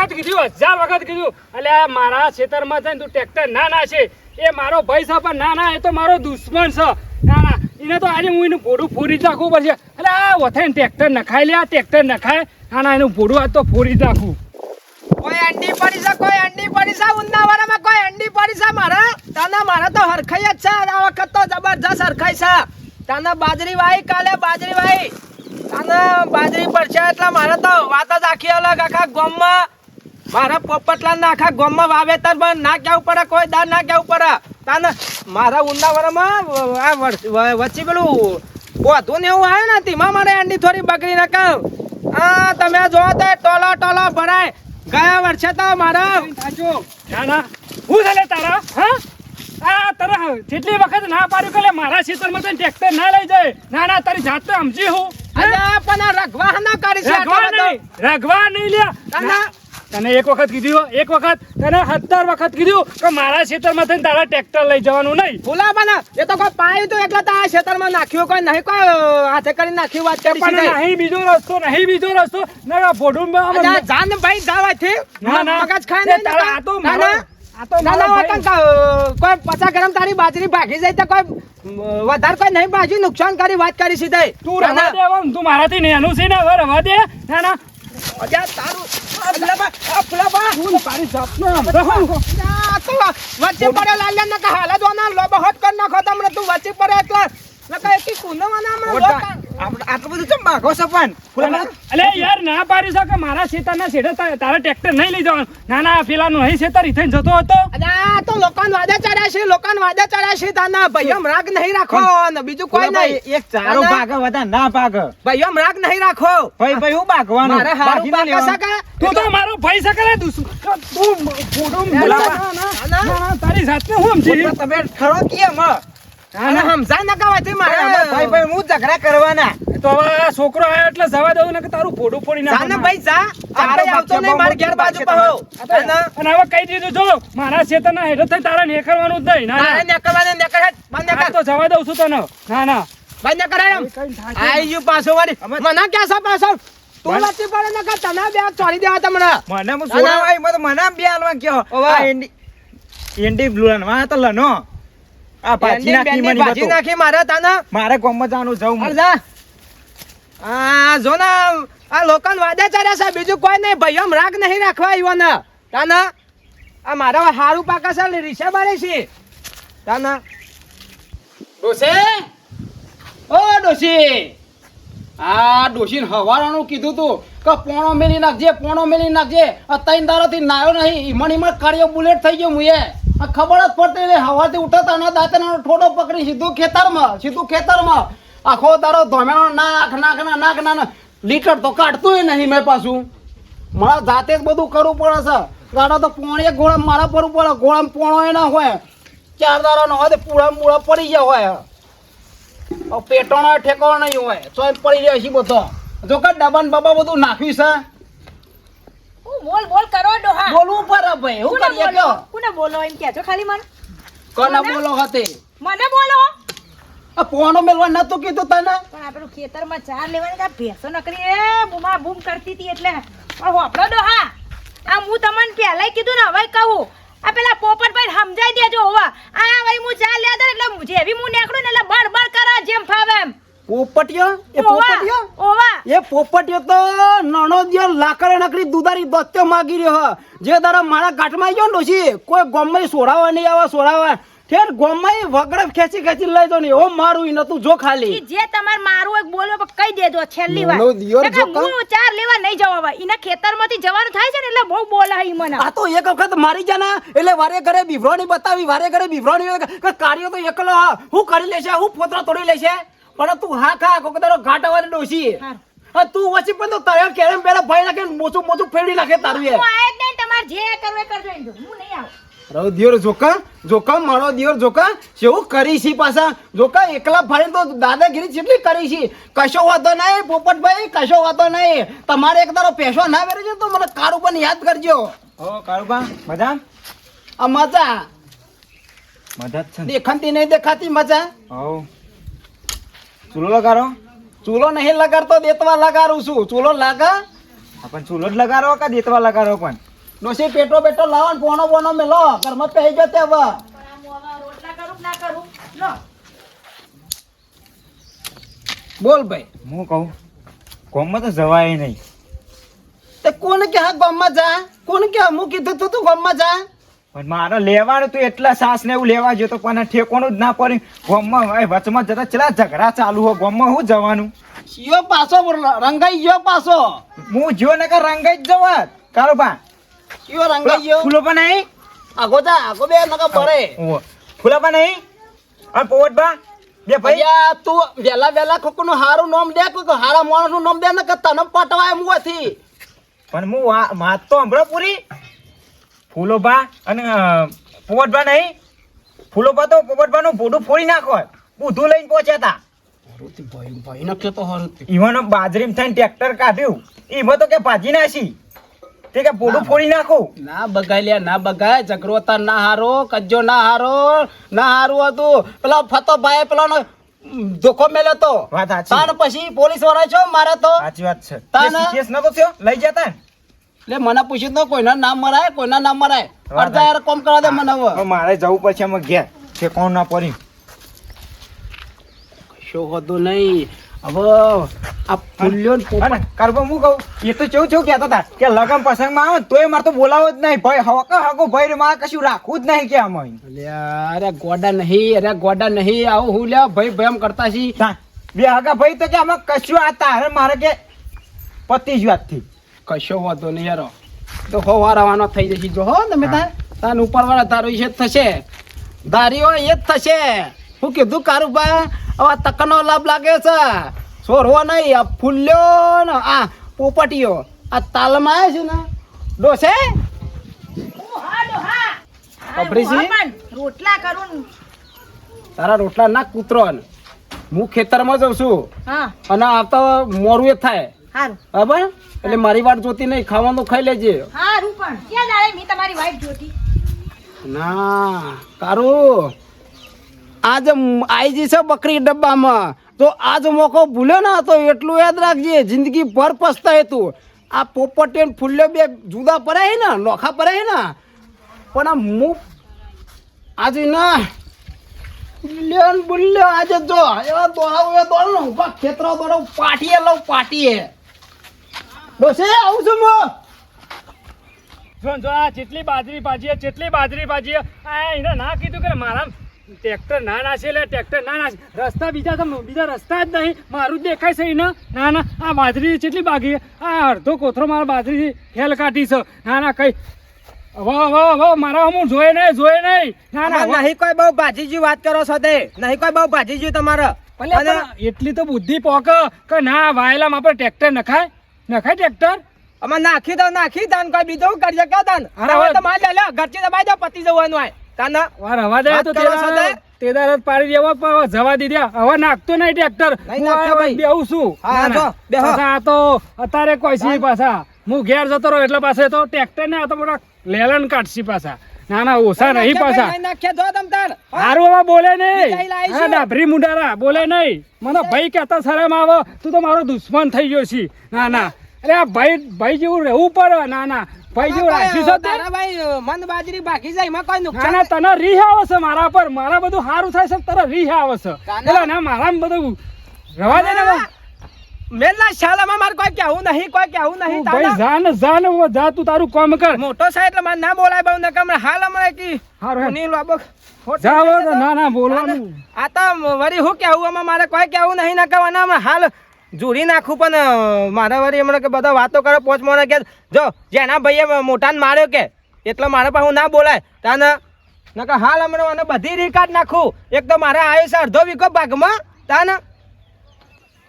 વખત કીધું, હજાર વખત કીધું. એટલે આ મારા ખેતરમાં છે ને તું ટ્રેક્ટર ના ના છે એ મારો ભાઈ છે, પણ ના ના, એ તો મારો દુશ્મન છે. ના ના, એને તો આજે હું એનું ભોડું ફોડી નાખવું પડશે એટલે આ વથાઈને ટ્રેક્ટર નખાય લે આ ટ્રેક્ટર નખાય. ના ના, એનું ભોડું આજ તો ફોડી જ નાખું. કોઈ અંડી પડી છે, કોઈ અંડી પડી છે ઉંદાવાડામાં કોઈ અંડી પડી છે મારા? તાના મારા તો હરખાઈ જ છે, આ વખત તો જબરજસ્ત હરખાઈ છે. તાના બાજરી વાઈ, કાલે બાજરી વાઈ. તાના બાજરી પડશે એટલે મારે તો વાત જ આખી અલગ, આખા ગામમાં. મારા પોપટલા ના આખા ગામમાં વાવેતર પણ ના કેવું પડે કોઈ દાર ના કેવું પડે. તાને મારા ઉંદાવાડામાં આ વચ્ચે પેલું વધુ ને એવું આવ્યું ને તેમાં મારે એની થોડી બકરી નાખાવ આ તમે જો તો ટોલો ટોલો ભરાય. ગયા વર્ષે તો મારા. ના ના. હું છે તારા? હા? આ તારા જેટલી વખત ના પાડ્યું કે મારા ખેતરમાં તો ટ્રેક્ટર ના લઈ જાય. ના ના તારી જાત તો સમજી હું. અરે પણ આ રઘવા ના કરી રઘવા નહીં. રઘવા નહીં લ્યા. તને એક વખત કીધું એક વખત તને સત્તર વખત કીધું કે મારા ખેતરમાં થઈને તારા ટ્રેક્ટર લઈ જવાનું નહીં. ભૂલા પણ એ તો કોઈ પાયું તો એટલે તારા ખેતરમાં નાખ્યું કોઈ નહીં કોઈ હાથે કરી નાખ્યું વાત કરી પણ. નહીં બીજો રસ્તો નહીં બીજો રસ્તો ના ભોડું જાન ભાઈ જાવાથી ના ના. મગજ ખાય નહીં તારા આ તો મારો કોઈ પચાસ ગ્રામ તારી બાજરી ભાગી જાય તો કોઈ વધારે કોઈ નહીં બાજુ નુકસાન કરી વાત કરી સીધે. તું રવા દે તું મારાથી નેનું છે ને હવે રવા દે. ના ના. તારું વચ્ચે પડે લાલ્યા ને કે હાલ જ વાના લોબો હટ કર નાખો તમને તું વચ્ચે પડે એટલે નકા એકી કુનવાના હમણાં લોકા. આટલું બધું ચમ માગો છો પણ? અલે યાર ના પાડી શકે મારા ખેતરના છેડે તા- ટ્રેક્ટર નહીં લઈ જવાનું? ના ના પેલાનું નહીં ખેતર ઈ થઈને જતો હતો. આ તો લોકાન વાદે ચડ્યા છે લોકાન વાદે ચડ્યા છે તાના ભાઈઓમ રાગ નહીં રાખો. ને બીજું કોઈ નહીં. એક ચારો. ભાગ વધારે ના ભાગ. ભાઈઓમ રાગ નહીં રાખો. ભાઈ ભાઈ હું ભાગવાનું? મારે હારું ભાગી ના પાકા લેવાનું. સકા? તું તો મારો ભાઈ સકે તું તું ફોટો ના, તારી જાતને હું સમજી તમે ખરો હ? સમજાય ના. કવાથી મારે ભાઈ ભાઈ હું ઝઘડા કરવાના. તો હવે આ છોકરો આવ્યો એટલે જવા દઉં ને કે તારું ફોટો ફોડી જા ને ભાઈ જા. ચારો આવતો નહીં મારી ઘેર બાજુ કહો અને હવે કહી દીધું જો મારા ખેતરના હેઠળ થઈ તારે નેકળવાનું જ નહીં. ના તારે ના. નેકળવાને નેકળ હેટ બંધ આ નેકળ. તો જવા દઉં છું તને. ના ના. થાય આઈ ગયું પાછો વાળી. મને ક્યાં છે પાછો. તું મને- પડે ને કે તને બે ચોરી દેવા તમને. મને હું મને મને બે હાલવા કયો એન્ડી એન્ડી બ્લુ માં તો લનો. આ ભાજી નાખી મને ભાજી નાખી મારા તાના. મારે ગામમાં જવાનું જવું હાલ જા. આ જો ના આ લોકન વાદે ચાર્યા છે બીજું કોઈ નહીં. ભાઈઓ રાગ નહીં રાખવા આવ્યો તાના આ મારા હારું પાકા છે રીસે બારે છે. તાના. ડોસે ઓ ડોસી આ ડોસીને હવારાનું કીધું તું કે પોણો મેલી નાખજે પોણો મેલી નાખજે. આ ત્રણ દારોથી નાયો નહીં. ઈમણ ઈમણ કાર્યો બુલેટ થઈ ગયો મુએ. ખબર જ પડતી નહીં. હવાથી ઉઠતા ના દાંતના ઠોડો પકડી સીધું ખેતરમાં સીધું ખેતરમાં. આખો તારો ધોમેણો નાખ નાખ ના નાખ ના ના. લીટર તો કાઢતું નહીં મેં પાછું. મારા જાતે જ બધું કરવું પડે છે. ગાડો તો પોણે ગોળા મારા પર પડે ગોળા પોણો એ ના હોય. ચાર દાડાનો હોય તો પૂળા મૂળા પડી ગયા હોય. પેટોનો ઠેકાણો નહીં હોય તો પડી જાય છે બધો. જો કે ડબાન બાબા બધું નાખ્યું છે. બોલ બોલ કરો ડોહા. બોલવું પડે ભાઈ હું કરીએ બોલો? કોને બોલો એમ કહેજો ખાલી મને? કોને બોલો હતે? મને બોલો. આ પોણો મેલવા નતો કીધું તને? પણ આ પેલું ખેતરમાં ચાર લેવાની કે ભેંસો નકરી એ બુમા બૂમ કરતી હતી એટલે. પણ હોપડો ડોહા આ હું તમને પહેલાય કીધું ને હવે કહું. આ પેલા પોપટ ભાઈ સમજાઈ દેજો હોવા. આ ભાઈ હું ચાર લેતા એટલે હું જેવી હું નીકળું ને એટલે બળ બળ કરે જેમ ફાવે એમ. પોપટિયો એ પોપટિયો ઓવા એ પોપટિયો તો જે નકરી દુધારી દત્યો માગી રહ્યો હ. જે તારા મારા ઘાટમાં ગયો ને ડોશી કોઈ ગોમમાં સોડાવા નહીં આવે સોડાવા ઠેર ગોમમાં વગડે ખેંચી ખેંચી લઈ દો ને ઓ મારું ઈ નતું જો ખાલી. જે તમારે મારું એક બોલો પણ કહી દેજો છેલ્લી વાર. બોલો હું ચાર લેવા નહીં જવા ભાઈ એના ખેતરમાંથી જવાનું થાય છે ને એટલે બહુ બોલાય ઈ મને. આ તો એક વખત મારી જા ના એટલે વારે ઘરે બિભરોણી બતાવી વારે ઘરે બિભરોણી કે કાર્યો તો એકલો હું. કરી લેશે હું પોતરા તોડી લેશે. પણ તું હા ખા કોક તારો ઘાટ વાળી ડોશી. આ તું વચ્ચે પણ તો તારે કેરમ પેલા ભાઈ નાખે મોચું મોચું ફેરવી નાખે તારું એ. હું આયા જ નહીં તમારે જે કરવું એ કરજો ઇન્દુ હું નહીં આવું. રહો દિયોર જોકા જોકા મારો દિયોર જોકા શું કરી છે પાછા. જોકા એકલા ફાડીને તો દાદાગીરી જેટલી કરી છે. કશો વાતો નહીં પોપટભાઈ કશો વાતો નહીં. તમારે એક તારો પૈસો ના છે તો મને કારું પણ યાદ કરજો. ઓ કારુબા મજા? આ મજા. મજા છે દેખાતી નહીં દેખાતી મજા. હવ. ચૂલો લગાડો. ચૂલો નહીં લગાડતો દેતવા લગાડું છું. ચૂલો લાગા? પણ ચૂલો જ લગાડો કે દેતવા લગાડો પણ? ડોશી પેટો બેટો લાવો ને પોણો પોણો મેલો ઘરમાં પહેરી હવે ના કરું લો બોલ ભાઈ. હું કહું કોમમાં તો જવાય નહીં. તે કોને કે હા ગામમાં જા? કોને કે હું કીધું તું તું ગામમાં જા? પણ મારે લેવાનું તું એટલા સાસ ને એવું લેવા ગયો તો પણ ઠેકોનું જ ના પડ્યું ગોમમાં વચમાં જતા ચલા ઝઘડા ચાલુ હો? ગોમમાં હું જવાનું? સિયો પાછો રંગાઈ ગયો પાછો. હું જો ને કે રંગાઈ જ જવા કારો બા સિયો રંગાઈ ગયો. ફૂલો પણ નહીં? આગો જા આગો બે નકા પડે. ફૂલા પણ નહીં? અને પોવટ બા બે ભાઈ. ભૈયા તું વેલા વેલા કોકનું હારું નામ દે કોક હારા માણસનું નામ દે ને કે તને પટવાય મુવાથી પણ હું વાત તો હંભળો પૂરી. ફૂલો બા અને પોવટભા નહીં. ફૂલોભા તો પોવટ બા નું ભોડું ફોડી નાખો બુધું લઈને પહોંચ્યા હતા ઈવાનો બાજરીમાં થઈને ટ્રેક્ટર કાઢ્યું. ઈમાં તો કે ભાજી નાસી તે કે પોડું ફોડી નાખું. ના બગાય લ્યા ના બગાય જગરોતા ના હારો કજ્જો ના હારો ના હારું હતું. પેલા ફતો ભાઈ પેલો ધોકો મેલ્યો તો. વાત સાચી. પછી પોલીસવાળા છો મારે તો? સાચી વાત છે. તાને? કેસ નતો થયો? લઈ જતા એટલે મને પૂછ્યું તો કોઈના નામ મરાય કોઈના નામ મરાય. અડધા યાર કોમ કરા દે મને હવે. મારે જવું પછી અમે ઘેર. છે કોણ ના પડી? શું હતું નહીં. હવે આ ફૂલ્યો ને અને હું કહું એ તો ચેવું ચેવું કહેતા હતા કે લગન પ્રસંગમાં આવે તોય મારે તો બોલાવો જ નહીં. ભાઈ હકો હકો ભાઈ મારે કશું રાખવું જ નહીં કે અમે અરે ગોડા નહીં અરે ગોડા નહીં. આવું હું લ્યા ભાઈ ભાઈ એમ કરતા છી બે હગા ભાઈ તો કે અમે કશું આ તારે મારે કે પતી જ વાતથી. કશો વાંધો નહીં યારો તો હો વારાવાનો થઈ જશે. જો હો તમે તાર તાર ઉપર વાળા તારો છે જ થશે. દારીઓ એ જ થશે. હું કીધું કારુબા હવે તકનો લાભ લાગે છે. છોરવો નહીં આ ફૂલ્યો ને આ પોપટીઓ. આ તાલમાં આવે છે ને ડોસે? આ રોટલા કરું તારા રોટલા ના કૂતરો ને. હું ખેતરમાં જઉં છું. અને અને આવતા મોરું એ થાય. હારું. બરાબર એટલે મારી વાત જોતી નહીં ખાવાનું ખાઈ લેજે. હારું પણ ક્યાં દાડે મી તમારી વાઈફ જોતી. ના તારું આજ આઈ છે બકરી ડબ્બામાં. તો આજ મોકો ભૂલ્યો ને તો એટલું યાદ રાખજે જિંદગી ભર પસ્તાય તું. આ પોપટે ને ફૂલ્યો બે જુદા પડે ને નોખા પડે ને. પણ આ મુ આજે ના લેન બુલ્યો આજે જો એવા દોડાવ એ દોડ ને ખેતરો દોડાવ પાટીએ લઉં પાટીએ. ડોસે આવું છું હું જો જો આ જેટલી બાજરી ભાજીએ જેટલી બાજરી ભાજીએ. આ એને ના કીધું કે મારા ટ્રેક્ટર ના નાશે એટલે ટ્રેક્ટર ના નાશે રસ્તા બીજા તો બીજા રસ્તા જ નહીં. મારું જ દેખાય છે એને. ના ના આ બાજરી જેટલી બાગી આ અડધો કોથરો મારા બાજરી ખેલ કાઢી છે. ના ના કઈ વાહ વાહ વાહ મારા હું જોયે નહીં જોયે નહીં. ના ના નહીં કોઈ બહુ ભાજીજી વાત કરો છો તે. નહીં કોઈ બહુ ભાજીજી તમારે. એટલી તો બુદ્ધિ પોક કે ના વાયેલામાં આપણે ટ્રેક્ટર નખાય? નખાય ટ્રેક્ટર? અમે નાખી દો નાખી દાન કોઈ બીજું કરજે કે દાન હવે તો માલ લે ઘરથી દબાઈ દો પતી જવાનું હોય. તાના વાર હવા દે તો કરો છો તે? તે દાર જ પાડી દેવો પણ જવા દીધા હવે નાખતો નહીં ટ્રેક્ટર. બેહું છું. હા, જો, બેહો. પાછા આ તો અત્યારે કોઈ પાછા. હું ઘેર જતો રહ્યો એટલે પાસે તો ટ્રેક્ટર ને આ તો મોટા લેલન કાઢશી પાછા. ના ના ઓછા નહીં પાછા. હારું હવે બોલે નહીં. હા ડાભરી મુંડારા બોલે નહીં. મને ભાઈ કહેતા શરમ આવો. તું તો મારો દુશ્મન થઈ ગયો છી. ના ના. અરે આ ભાઈ ભાઈ જેવું રહેવું પડે ના ના. ભાઈ જેવું રાખ્યું છે તારા ભાઈ મંદ બાજરી બાકી જાય એમાં કોઈ ના નુકસાન ના તને રીહ આવે છે મારા પર. મારા બધું સારું થાય છે તને રીહ આવે છે? એટલે ના મારા બધું રવા દે ને મેલા શાળામાં મારે કોઈ કેવું નહીં કોઈ કેવું નહીં ભાઈ જાન જા ને જા ને તું તારું કામ કર. મોટો સાહેબ એટલે મારે ના બોલાય બહુ નકમ હમણાં હાલ હમણાં કી હારું હેડ. નીલ બાબો ખોટું જા હવે કહે તો. ના ના બોલવાનું. આ તો વળી હું કેવું આમાં મારે કોઈ કેવું નહીં નકમ કહેવાના હાલ જોડી નાખું પણ મારા વળી હમણાં કે બધા વાતો કરે, પોચ મોને કે, જો, જેના ભાઈએ મોટાને માર્યો કે, એટલે મારા પાસે ના બોલાય. તાને નકર હાલ હમણાં મને બધી રીકાર્ડ નાખું. એક તો મારા આવ્યો છે અડધો વીકો ભાગમાં. તાને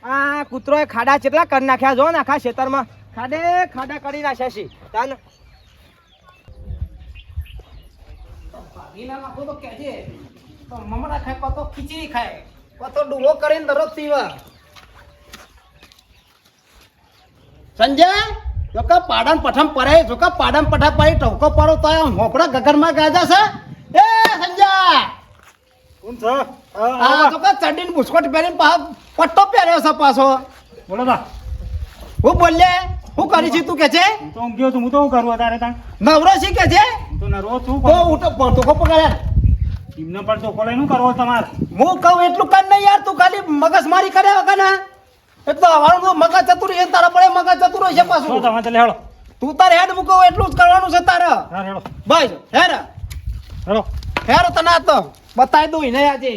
આ કૂતરોએ ખાડા કેટલા કરી નાખ્યા જો ને આખા ખેતરમાં. ખાડે ખાડા કરી નાખ્યા છે. તાને ખીચડી ખાય. તો ડૂબો કરીને દરરોજ પીવા. સંજય જો કે પાડન પઠમ પરે જો કે પાડન પઠા પડી ટવકો પડો તો હોપડા ગગરમાં ગાજા છે. એ સંજય! કોણ છે? આ જો કે ચડીને બુસ્કોટ પહેરીને પટ્ટો પહેર્યો છે પાછો. બોલો ના. હું બોલે હું કરી છે તું કે છે? હું તો હું ગયો છું હું તો શું કરું તારે તાણ? નવરો છી કે છે? હું તો નરવો છું તો ઉઠો પડતો કો પકડ. એમને પણ તો કોલે શું કરવો તમારે? હું કહું એટલું કર નહીં યાર તું ખાલી મગજ મારી કરે વગર ના એક તો હવાનું તો મગજ ચતુર એ તારા પડે મગજ ચતુર છે પાછું. તમે ચાલે હેડો. તું તારે હેડ મૂકો એટલું જ કરવાનું છે તારે. હેડો. બસ હેર હેડો. હેર તને તો. બતાવી દઉં ને આજે.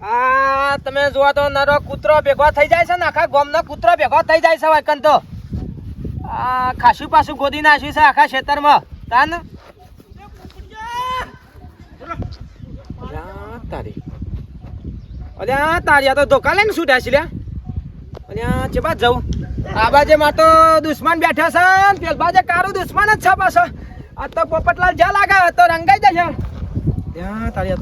આ તમે જોવા તો નરો કૂતરો ભેગો થઈ જાય છે ને આખા ગામનો કૂતરો ભેગો થઈ જાય છે વાકન તો. આ ખાસું પાછું ગોદી નાખ્યું છે આખા ખેતરમાં. તાન? તારી. અલ્યા તારી આ તો ધોકા લઈને છૂટ્યા છે લ્યા. આ બાજે માં તો બેઠા છે ને, પેલ બાજે કારું દુશ્મન છે પાછો. પોપટલાલ જ્યાં લાગે તો રંગાઈ જશે. ત્યાં તારી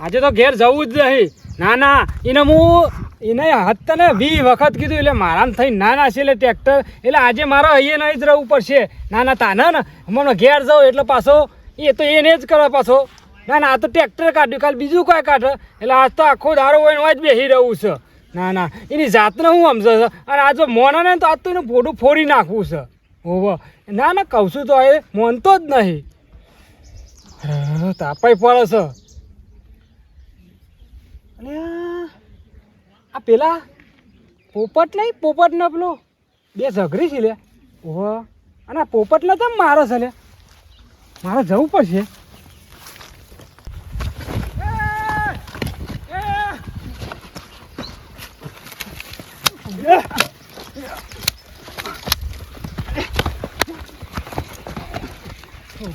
આજે તો ઘેર જવું જ નહીં. ના ના એને હું એને હત્તા ને વી વખત કીધું એટલે મારામાં થઈ ના ના છે એટલે ટ્રેક્ટર એટલે આજે મારો અહીંયા નહીં જ રહેવું પડશે. ના ના તાને ને મને ઘેર જાઉં એટલે પાછો એ તો એને જ કરો પાછો. ના ના આ તો ટ્રેક્ટર કાઢ્યું કાલ બીજું કાંઈ કાઢે. એટલે આજ તો આખો દારો હોય ને જ બેસી રહું છે. ના ના એની જાતને હું સમજે છે? અને આ જો મોના ને તો આજ તો એનું ફોટું ફોડી નાખવું છે. હોવો. ના ના કહું છું તો એ મોનતો જ નહીં. તાપાઈ પડે છે. અલ્યા, આ પેલા પોપટ નહીં પોપટ ને પેલો બે ઝઘરી છે લે. ઓહો. અને આ પોપટ તો મારો છે લે. મારે જવું પડશે.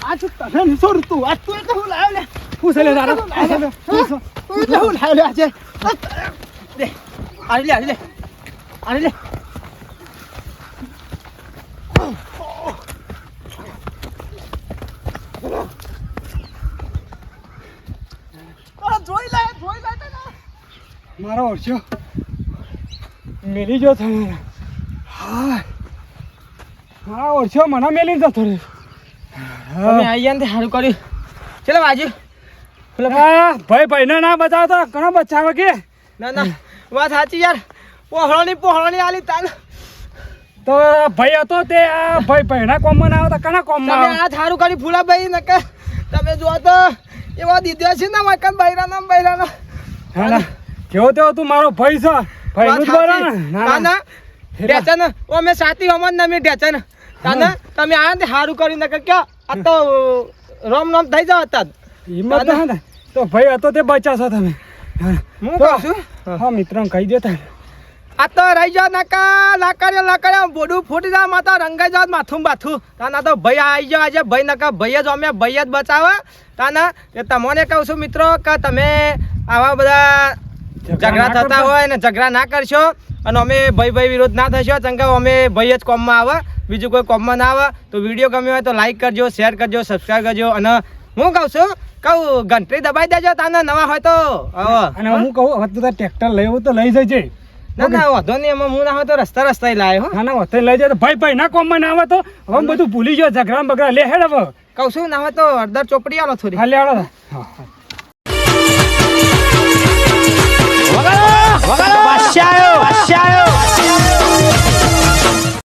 આ તને નીસો ઋતુ આ તું એટલે હું લાવ્યો લે. હું છે લે તારા? તું એટલે હું લાવ્યો આજે. આરી લે આરી લે. આરી લે. આ જોઈ લે જોઈ લે તને. મારો ઓછો મેલી જો થયો હા મારા ઓછો મને મેલી જતો રે તમે આઈ ને સારું કર્યું. ચલો બાજુ. હા ભાઈ ભાઈ ના ના બતાવતો ઘણો બચાવે કે ના ના. વાત સાચી યાર. પોહળોની પોહળોની આલી તાલ. તો ભાઈ હતો તે આ ભાઈ ભાઈના કોમમાં ના આવતા કના કોમમાં તમે આવે? કરી ફૂલા ફૂલાભાઈ કે તમે જો તો એવા દીધો છે ને મકાન બૈરાનો ને બૈરાનો હા કેવો તેવો તું મારો ભાઈ છે. ભાઈ નું જ ને ના, ના. ના ઢેચન ઓ અમે સાથી અમન નમી ઢેચન. તાના તમે આ ને સારું કરી નકર ક્યાં. આ તો રોમ રોમ થઈ જાવ હતા હિંમત ના તો ભાઈ હતો તે બચાશો તમે. હા. કહું છું? હા. મિત્ર કહી દેતા આ તો રહી જાવ નકા લાકડ્યા લાકડ્યા બોડું ફૂટી જાય માતા રંગાઈ જાવ માથું બાથું. તાના તો ભાઈ આવી જાવ આજે ભાઈ નકા ભાઈ જ અમે ભાઈ જ બચાવે. તાના એ તમને કહું છું મિત્રો કે તમે આવા બધા ઝઘડા થતા હોય ને ઝઘડા ના કરશો અને અમે ભાઈ ભાઈ વિરોધ ના થશો ચંગા અમે ભાઈ જ કોમમાં આવે. બીજું કોઈ કોમમાં ના આવે. તો વીડિયો ગમ્યો હોય તો લાઈક કરજો શેર કરજો સબસ્ક્રાઈબ કરજો અને હું કહું છું કહું ઘંટરી દબાઈ દેજો તાનો નવા હોય તો. અને હું કહું હવે તું ટ્રેક્ટર લેવું તો લઈ જજે. ના ના વાંધો નહીં એમાં હું ના હોય તો રસ્તા રસ્તા લાયો ના ના વાંધો લઈ જાય ભાઈ ભાઈ ના કોમમાં ના આવે તો. હવે બધું ભૂલી ગયો ઝઘડા બગડા લે હેડ હવે. કહું છું ના હોય તો અડધર ચોપડી આલો થોડી. હા લે આલો વગાડો વગાડો.